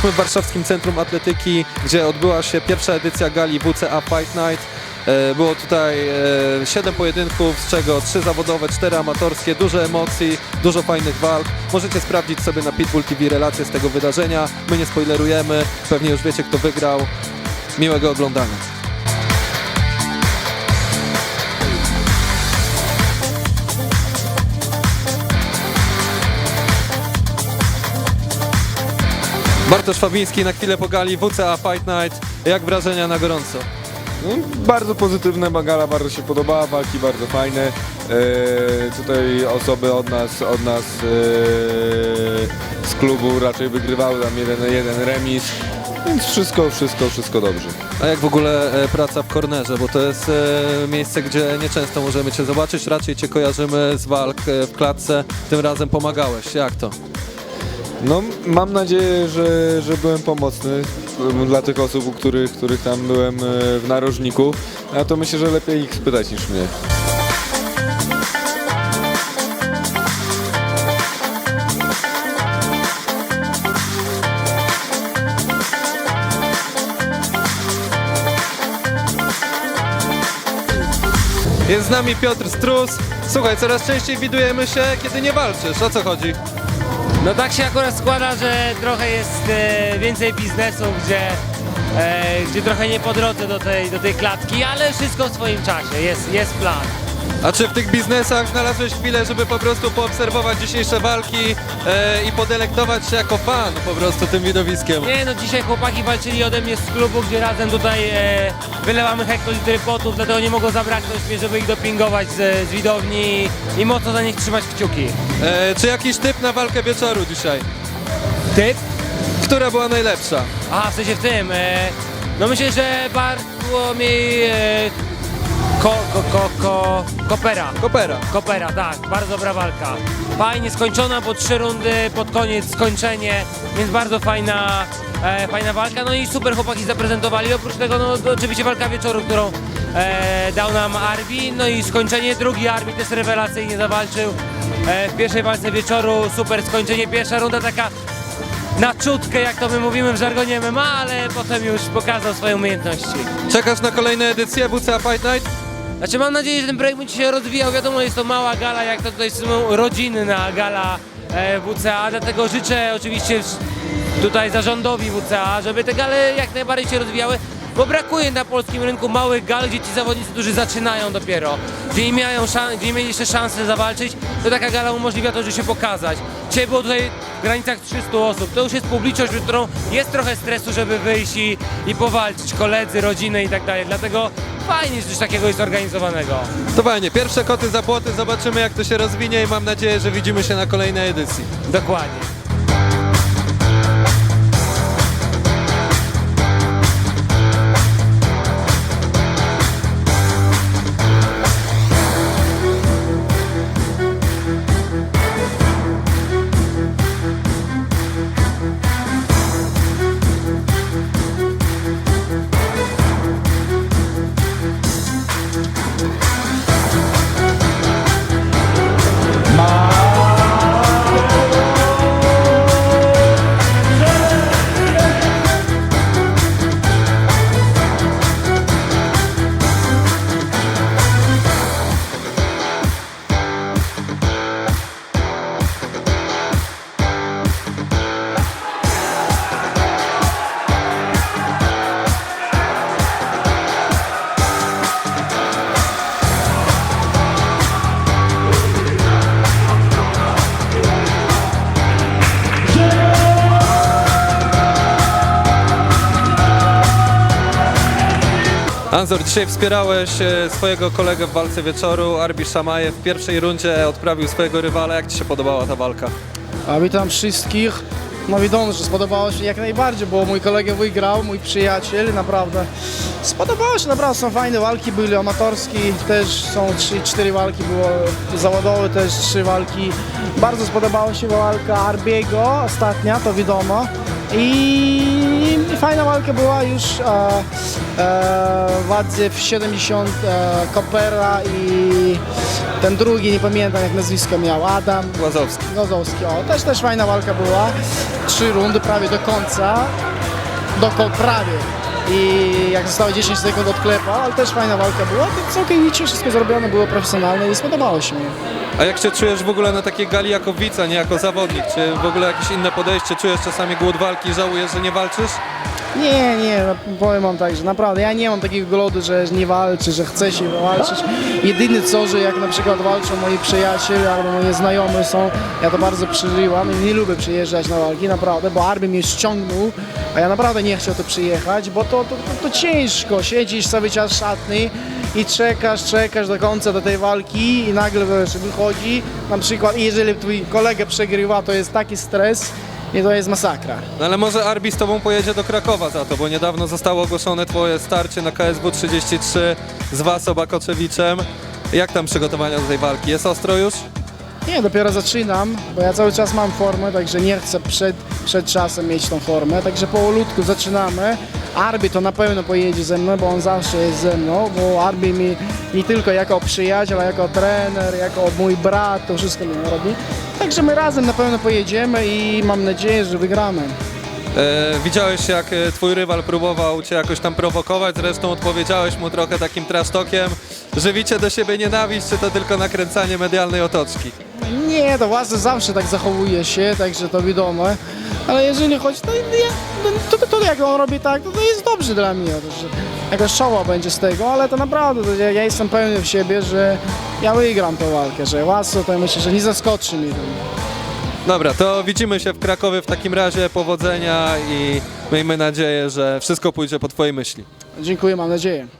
Jesteśmy w Warszawskim Centrum Atletyki, gdzie odbyła się pierwsza edycja gali WCA Fight Night. E, Było tutaj 7 pojedynków, z czego 3 zawodowe, 4 amatorskie, dużo emocji, dużo fajnych walk. Możecie sprawdzić sobie na Pitbull TV relacje z tego wydarzenia. My nie spoilerujemy, pewnie już wiecie kto wygrał. Miłego oglądania. Bartosz Fabiński na chwilę po gali WCA Fight Night. Jak wrażenia na gorąco? No, bardzo pozytywne, Bagala bardzo się podobała, walki bardzo fajne. E, tutaj osoby od nas, od nas e, z klubu raczej wygrywały tam jeden, jeden remis, więc wszystko, wszystko, wszystko dobrze. A jak w ogóle e, praca w kornerze? Bo to jest e, miejsce, gdzie nieczęsto możemy Cię zobaczyć. Raczej Cię kojarzymy z walk e, w klatce. Tym razem pomagałeś. Jak to? No, mam nadzieję, że, że byłem pomocny dla tych osób, u których, których tam byłem e, w narożniku, a to myślę, że lepiej ich spytać niż mnie. Jest z nami Piotr Strus. Słuchaj, coraz częściej widujemy się, kiedy nie walczysz. O co chodzi? No tak się akurat składa, że trochę jest e, więcej biznesu, gdzie, e, gdzie trochę nie po drodze do tej, do tej klatki, ale wszystko w swoim czasie, jest, jest plan. A czy w tych biznesach znalazłeś chwilę, żeby po prostu poobserwować dzisiejsze walki e, i podelektować się jako fan po prostu tym widowiskiem? Nie no, dzisiaj chłopaki walczyli ode mnie z klubu, gdzie razem tutaj e, wylewamy hektolitry potów, dlatego nie mogło zabraknąć mnie, żeby ich dopingować z, z widowni i mocno za nich trzymać kciuki. E, czy jakiś typ na walkę wieczoru dzisiaj? Typ? Która była najlepsza? Aha, w sensie w tym. E, no myślę, że Bartłomiej e, ko, ko, ko, ko, Kopera. Kopera. Kopera, tak, bardzo dobra walka. Fajnie skończona, po trzy rundy, pod koniec skończenie, więc bardzo fajna, e, fajna walka. No i super chłopaki zaprezentowali. Oprócz tego, no oczywiście walka wieczoru, którą e, dał nam Arbi. No i skończenie, drugi Arbi też rewelacyjnie zawalczył. E, w pierwszej walce wieczoru super skończenie, pierwsza runda taka na czutkę, jak to my mówimy w żargonie MMA, ale potem już pokazał swoje umiejętności. Czekasz na kolejne edycje WCA Fight Night? Znaczy mam nadzieję, że ten projekt będzie się rozwijał. Wiadomo, jest to mała gala, jak to tutaj są rodzinna gala e, WCA, dlatego życzę oczywiście tutaj zarządowi WCA, żeby te gale jak najbardziej się rozwijały, bo brakuje na polskim rynku małych gal, gdzie ci zawodnicy, którzy zaczynają dopiero, gdzie nie, mają szan- gdzie nie mieli jeszcze szansy zawalczyć, to taka gala umożliwia to, żeby się pokazać. Dzisiaj było tutaj w granicach 300 osób, to już jest publiczność, którą jest trochę stresu, żeby wyjść i, i powalczyć, koledzy, rodziny i tak dalej, dlatego fajnie, że coś takiego jest organizowanego. To fajnie, pierwsze koty za płoty, zobaczymy jak to się rozwinie i mam nadzieję, że widzimy się na kolejnej edycji. Dokładnie. Anzor, dzisiaj wspierałeś e, swojego kolegę w walce wieczoru, Arbi Szamajew. W pierwszej rundzie odprawił swojego rywala. Jak Ci się podobała ta walka? A witam wszystkich. No wiadomo, że spodobało się jak najbardziej, bo mój kolega wygrał, mój przyjaciel, naprawdę. Spodobało się, naprawdę są fajne walki, były amatorskie, też są 3-4 walki, było zawodowe też 3 walki. Bardzo spodobało się walka Arbiego, ostatnia, to wiadomo. I, i fajna walka była już e, e, w wadze w 70 e, Kopera i ten drugi, nie pamiętam jak nazwisko miał, Adam Łazowski. Gozowski, o, też, też fajna walka była, trzy rundy prawie do końca, do ko- prawie i jak zostało 10 sekund od klepa, ale też fajna walka była, to całkiem niczym wszystko zrobione było profesjonalne i spodobało się mi. A jak się czujesz w ogóle na takiej gali jako widza, nie jako zawodnik? Czy w ogóle jakieś inne podejście? Czujesz czasami głód walki, żałujesz, że nie walczysz? Nie, nie, no, powiem wam tak, że naprawdę ja nie mam takiego głodu, że nie walczę, że chcę się walczyć. Jedyne co, że jak na przykład walczą moi przyjaciele albo moi znajomi są, ja to bardzo przeżyłam i nie lubię przyjeżdżać na walki, naprawdę, bo Arby mnie ściągnął, a ja naprawdę nie chcę to przyjechać, bo to, to, to, to ciężko, siedzisz cały czas w szatni i czekasz, czekasz do końca do tej walki i nagle wiesz, wychodzi, na przykład jeżeli twój kolega przegrywa, to jest taki stres i to jest masakra. No ale może Arbi z tobą pojedzie do Krakowa za to, bo niedawno zostało ogłoszone twoje starcie na KSW 33 z Waso Bakoczewiczem. Jak tam przygotowania do tej walki? Jest ostro już? Nie, dopiero zaczynam, bo ja cały czas mam formę, także nie chcę przed, przed czasem mieć tą formę, także powolutku zaczynamy. Arbi to na pewno pojedzie ze mną, bo on zawsze jest ze mną, bo Arbi mi nie tylko jako przyjaciel, jako trener, jako mój brat, to wszystko mi robi. Także my razem na pewno pojedziemy i mam nadzieję, że wygramy. E, widziałeś jak e, twój rywal próbował cię jakoś tam prowokować, zresztą odpowiedziałeś mu trochę takim trasztokiem. Żywicie do siebie nienawiść, czy to tylko nakręcanie medialnej otoczki? Nie, to własne zawsze tak zachowuje się, także to wiadomo. Ale jeżeli chodzi, to, ja, to, to, to jak on robi tak, to, to jest dobrze dla mnie. Że jakaś showa będzie z tego, ale to naprawdę, to ja, ja jestem pewny w siebie, że ja wygram tę walkę, że Łaso to myślę, że nie zaskoczy. To. Dobra, to widzimy się w Krakowie w takim razie, powodzenia i miejmy nadzieję, że wszystko pójdzie po twojej myśli. Dziękuję, mam nadzieję.